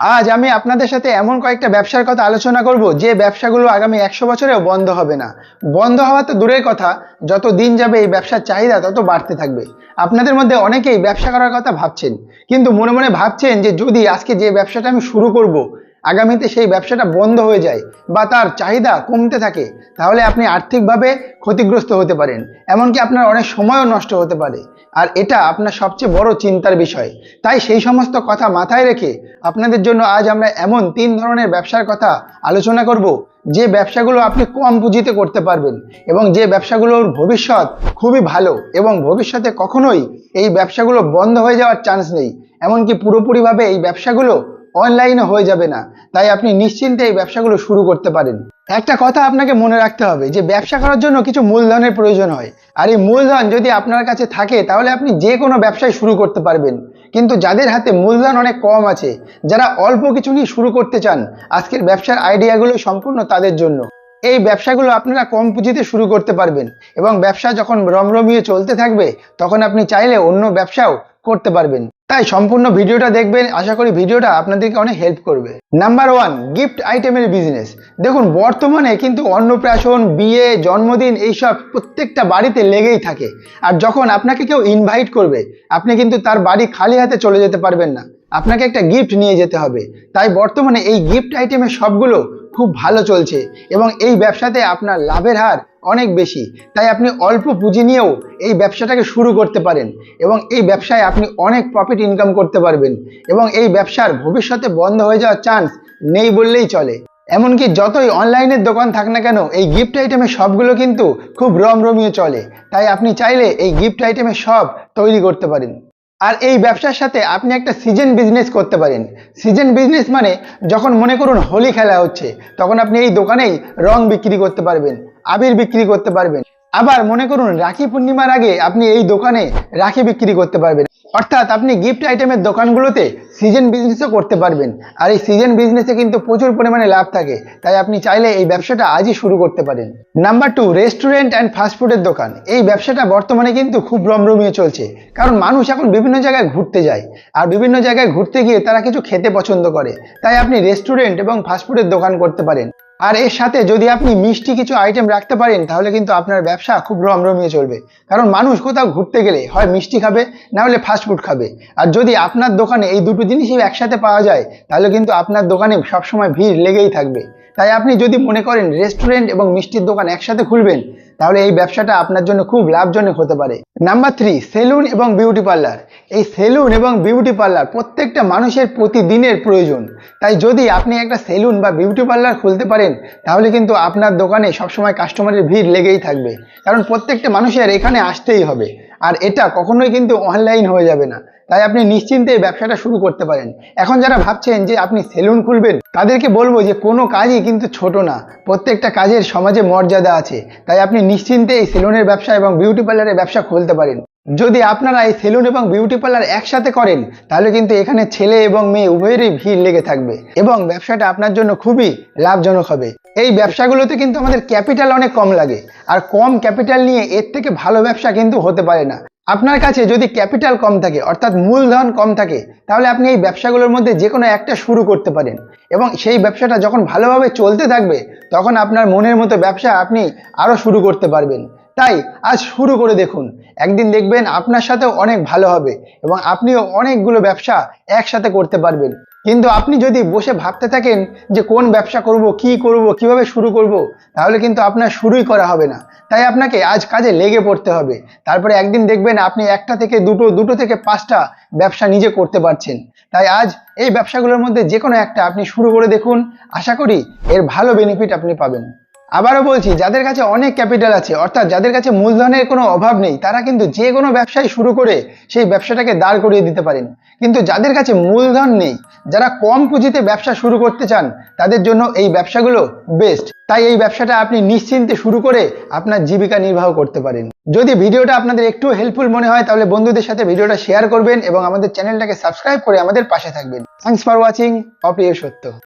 আজ আমি আপনাদের সাথে এমন কয়েকটা ব্যবসার কথা আলোচনা করব যে ব্যবসাগুলো আগামী একশো বছরেও বন্ধ হবে না। বন্ধ হওয়া তো দূরের কথা, যত দিন যাবে এই ব্যবসার চাহিদা তত বাড়তে থাকবে। আপনাদের মধ্যে অনেকেই ব্যবসা করার কথা ভাবছেন, কিন্তু মনে মনে ভাবছেন যে যদি আজকে যে ব্যবসাটা আমি শুরু করব আগামীতে সেই ব্যবসাটা বন্ধ হয়ে যায় বা তার চাহিদা কমতে থাকে, তাহলে আপনি আর্থিকভাবে ক্ষতিগ্রস্ত হতে পারেন। এমনকি আপনার অনেক সময়ও নষ্ট হতে পারে। আর এটা আপনার সবচেয়ে বড় চিন্তার বিষয়। তাই সেই সমস্ত কথা মাথায় রেখে আপনাদের জন্য আজ আমরা এমন তিন ধরনের ব্যবসার কথা আলোচনা করব, যে ব্যবসাগুলো আপনি কম পুঁজিতে করতে পারবেন এবং যে ব্যবসাগুলোর ভবিষ্যৎ খুবই ভালো এবং ভবিষ্যতে কখনোই এই ব্যবসাগুলো বন্ধ হয়ে যাওয়ার চান্স নেই। এমনকি পুরোপুরিভাবে এই ব্যবসাগুলো অনলাইনে হয়ে যাবে না। তাই আপনি নিশ্চিন্তে এই ব্যবসাগুলো শুরু করতে পারেন। একটা কথা আপনাকে মনে রাখতে হবে যে, ব্যবসা করার জন্য কিছু মূলধনের প্রয়োজন হয়। আর এই মূলধন যদি আপনার কাছে থাকে, তাহলে আপনি যে কোনো ব্যবসায় শুরু করতে পারবেন। কিন্তু যাদের হাতে মূলধন অনেক কম আছে, যারা অল্প কিছু নিয়ে শুরু করতে চান, আজকের ব্যবসার আইডিয়াগুলো সম্পূর্ণ তাদের জন্য। এই ব্যবসাগুলো আপনারা কম পুঁজিতে শুরু করতে পারবেন এবং ব্যবসা যখন রমরমিয়ে চলতে থাকবে, তখন আপনি চাইলে অন্য ব্যবসাও করতে পারবেন। তাই সম্পূর্ণ ভিডিওটা দেখবেন। আশা করি ভিডিওটা আপনাদেরকে অনেক হেল্প করবে। নাম্বার ওয়ান গিফট আইটেমের বিজনেস দেখুন, বর্তমানে কিন্তু অন্নপ্রাশন, বিয়ে, জন্মদিন এইসব প্রত্যেকটা বাড়িতে লেগেই থাকে। আর যখন আপনাকে কেউ ইনভাইট করবে, আপনি কিন্তু তার বাড়ি খালি হাতে চলে যেতে পারবেন না। আপনাকে একটা গিফট নিয়ে যেতে হবে। তাই বর্তমানে এই গিফট আইটেমের সবগুলো খুব ভালো চলছে এবং এই ব্যবসাতে আপনার লাভের হার অনেক বেশি। তাই আপনি অল্প পুঁজি নিয়েও এই ব্যবসাটাকে শুরু করতে পারেন এবং এই ব্যবসায় আপনি অনেক প্রফিট ইনকাম করতে পারবেন এবং এই ব্যবসার ভবিষ্যতে বন্ধ হয়ে যাওয়ার চান্স নেই বললেই চলে। এমনকি যতই অনলাইনের দোকান থাক না কেন, এই গিফট আইটেমের সবগুলো কিন্তু খুব রমরমিয়ে চলে। তাই আপনি চাইলে এই গিফট আইটেমের সব তৈরি করতে পারেন। আর এই ব্যবসার সাথে আপনি একটা সিজন বিজনেস করতে পারেন। সিজন বিজনেস মানে যখন মনে করুন হোলি খেলা হচ্ছে, তখন আপনি এই দোকানেই রং বিক্রি করতে পারবেন, আবির বিক্রি করতে পারবেন। আবার মনে করুন, রাখি পূর্ণিমার আগে আপনি এই দোকানে রাখি বিক্রি করতে পারবেন। অর্থাৎ আপনি গিফট আইটেমের দোকানগুলোতে সিজন বিজনেসও করতে পারবেন। আর এই সিজন বিজনেসে কিন্তু প্রচুর পরিমাণে লাভ থাকে। তাই আপনি চাইলে এই ব্যবসাটা আজই শুরু করতে পারেন। নাম্বার টু রেস্টুরেন্ট অ্যান্ড ফাস্টফুডের দোকান। এই ব্যবসাটা বর্তমানে কিন্তু খুব রমরমিয়ে চলছে। কারণ মানুষ এখন বিভিন্ন জায়গায় ঘুরতে যায়। আর বিভিন্ন জায়গায় ঘুরতে গিয়ে তারা কিছু খেতে পছন্দ করে। তাই আপনি রেস্টুরেন্ট এবং ফাস্টফুডের দোকান করতে পারেন। আর এর সাথে যদি আপনি মিষ্টি কিছু আইটেম রাখতে পারেন, তাহলে কিন্তু আপনার ব্যবসা খুব রমরমিয়ে চলবে। কারণ মানুষ কোথাও ঘুরতে গেলে হয় মিষ্টি খাবে, না হলে ফাস্টফুড খাবে। আর যদি আপনার দোকানে এই দুটো জিনিসই একসাথে পাওয়া যায়, তাহলে কিন্তু আপনার দোকানে সবসময় ভিড় লেগেই থাকবে। তাই আপনি যদি মনে করেন রেস্টুরেন্ট এবং মিষ্টির দোকান একসাথে খুলবেন, তাহলে এই ব্যবসাটা আপনার জন্য খুব লাভজনক হতে পারে। নাম্বার থ্রি সেলুন এবং বিউটি পার্লার এই সেলুন এবং বিউটি পার্লার প্রত্যেকটা মানুষের প্রতিদিনের প্রয়োজন। তাই যদি আপনি একটা সেলুন বা বিউটি পার্লার খুলতে পারেন তাহলে কিন্তু আপনার দোকানে সবসময় কাস্টমারের ভিড় লেগেই থাকবে। কারণ প্রত্যেকটা মানুষের এখানে আসতেই হবে। আর এটা কখনোই কিন্তু অনলাইন হয়ে যাবে না। তাই আপনি নিশ্চিন্তে ব্যবসাটা শুরু করতে পারেন। এখন যারা ভাবছেন যে আপনি সেলুন খুলবেন, তাদেরকে বলব যে কোনো কাজই কিন্তু ছোট না। প্রত্যেকটা কাজের সমাজে মর্যাদা আছে। তাই আপনি নিশ্চিন্তে এই সেলুনের ব্যবসা এবং বিউটি পার্লারের ব্যবসা খুলতে পারেন। যদি আপনারা এই সেলুন এবং বিউটি পার্লার একসাথে করেন, তাহলে কিন্তু এখানে ছেলে এবং মেয়ে উভয়েরই ভিড় লেগে থাকবে এবং ব্যবসাটা আপনার জন্য খুবই লাভজনক হবে। এই ব্যবসাগুলোতে কিন্তু আমাদের ক্যাপিটাল অনেক কম লাগে। আর কম ক্যাপিটাল নিয়ে এর থেকে ভালো ব্যবসা কিন্তু হতে পারে না। আপনার কাছে যদি ক্যাপিটাল কম থাকে, অর্থাৎ মূলধন কম থাকে, তাহলে আপনি এই ব্যবসাগুলোর মধ্যে যে কোনো একটা শুরু করতে পারেন। এবং সেই ব্যবসাটা যখন ভালোভাবে চলতে থাকবে, তখন আপনার মনের মতো ব্যবসা আপনি আরও শুরু করতে পারবেন। তাই আজ শুরু করে দেখুন। একদিন দেখবেন আপনার সাথেও অনেক ভালো হবে এবং আপনিও অনেকগুলো ব্যবসা একসাথে করতে পারবেন। কিন্তু আপনি যদি বসে ভাবতে থাকেন যে কোন ব্যবসা করব, কি করব, কীভাবে শুরু করব, তাহলে কিন্তু আপনার শুরুই করা হবে না। তাই আপনাকে আজ কাজে লেগে পড়তে হবে। তারপরে একদিন দেখবেন আপনি একটা থেকে দুটো দুটো থেকে পাঁচটা ব্যবসা নিজে করতে পারছেন। তাই আজ এই ব্যবসাগুলোর মধ্যে যে কোনো একটা আপনি শুরু করে দেখুন। আশা করি এর ভালো বেনিফিট আপনি পাবেন। আবারও বলছি, যাদের কাছে অনেক ক্যাপিটাল আছে, অর্থাৎ যাদের কাছে মূলধনের কোনো অভাব নেই, তারা কিন্তু যে কোনো ব্যবসায় শুরু করে সেই ব্যবসাটাকে দাঁড় করিয়ে দিতে পারেন। কিন্তু যাদের কাছে মূলধন নেই, যারা কম পুঁজিতে ব্যবসা শুরু করতে চান, তাদের জন্য এই ব্যবসাগুলো বেস্ট তাই এই ব্যবসাটা আপনি নিশ্চিন্তে শুরু করে আপনার জীবিকা নির্বাহ করতে পারেন। যদি ভিডিওটা আপনাদের একটু হেল্পফুল মনে হয়, তাহলে বন্ধুদের সাথে ভিডিওটা শেয়ার করবেন এবং আমাদের চ্যানেলটাকে সাবস্ক্রাইব করে আমাদের পাশে থাকবেন। থ্যাংকস ফর ওয়াচিং অপ্রিয় সত্য।